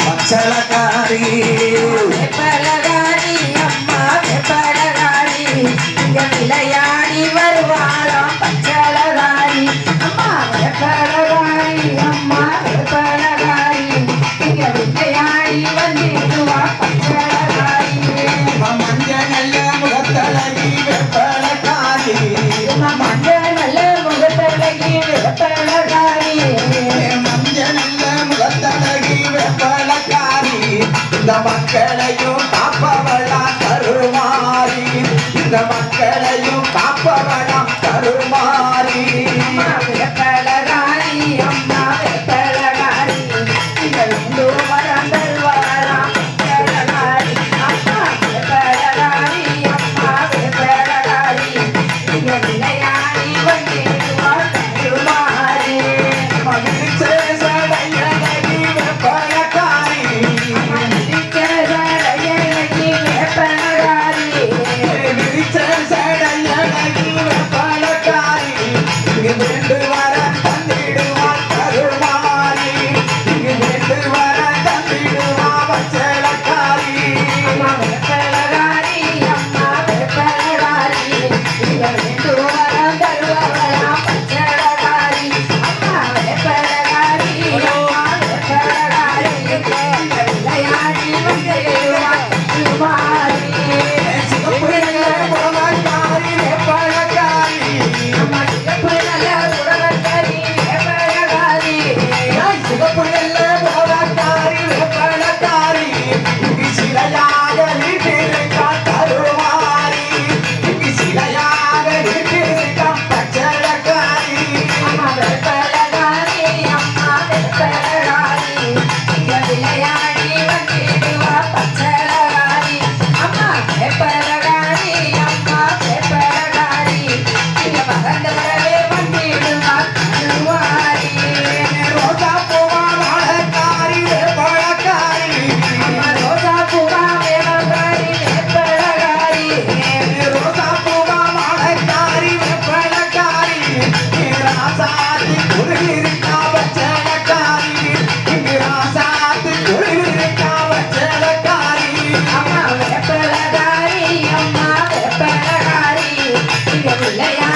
పచ్చల గారి అమ్మ மக்களையும் காப்பவளா கருமாறி. இந்த மக்களையும் காப்பவளா கருமாறி. yeah.